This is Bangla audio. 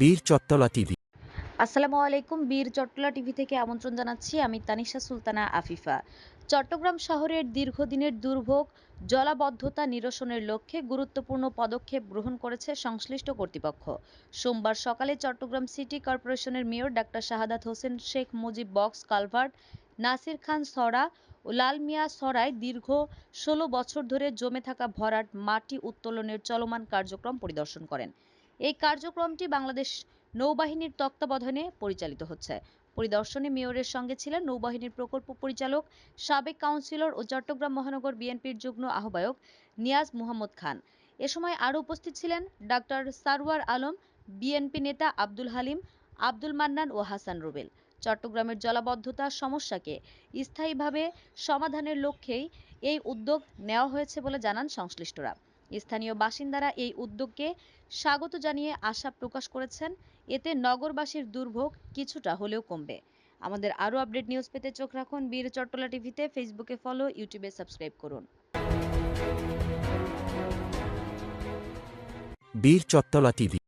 বীর চত্তলা টিভি। আসসালামু আলাইকুম, বীর চট্টলা টিভি থেকে আমন্ত্রণ জানাচ্ছি আমি তানিশা সুলতানা আফিফা। চট্টগ্রাম শহরের দীর্ঘদিনের দুর্ভোগ, জলাবদ্ধতা নিরসনের লক্ষ্যে গুরুত্বপূর্ণ পদক্ষেপ গ্রহণ করেছে সংশ্লিষ্ট কর্তৃপক্ষ। সোমবার সকালে চট্টগ্রাম সিটি কর্পোরেশনের mayor doctor Shahadat Hossain, Sheikh Mujib box, culvert, Nasir Khan সরা ও লাল মিয়া সরায় দীর্ঘ ষোলো বছর ধরে জমে থাকা ভরাট মাটি উত্তোলনের চলমান কার্যক্রম পরিদর্শন করেন। এই কার্যক্রমটি বাংলাদেশ নৌবাহিনীর তত্ত্বাবধানে পরিচালিত হচ্ছে। পরিদর্শনে মেয়রের সঙ্গে ছিলেন নৌবাহিনীর প্রকল্প পরিচালক, সাবেক কাউন্সিলর ও চট্টগ্রাম মহানগর বিএনপির যুগ্ম আহ্বায়ক নিয়াজ মোহাম্মদ খান। এ সময় আরও উপস্থিত ছিলেন ডাক্তার সারওয়ার আলম, বিএনপি নেতা আব্দুল হালিম, আব্দুল মান্নান ও হাসান রুবেল। চট্টগ্রামের জলাবদ্ধতা সমস্যাকে স্থায়ীভাবে সমাধানের লক্ষ্যেই এই উদ্যোগ নেওয়া হয়েছে বলে জানান সংশ্লিষ্টরা। স্থানীয় বাসিন্দারা এই উদ্যোগকে স্বাগত জানিয়ে আশা প্রকাশ করেছেন। এতে নগরবাসীর দুর্ভোগ কিছুটা হলেও কমবে। আমাদের আরও আপডেট নিউজ পেতে চোখ রাখুন বীর চট্টলা টিভিতে। ফেসবুকে ফলো, ইউটিউবে সাবস্ক্রাইব করুন। বীর চত্তলা টিভি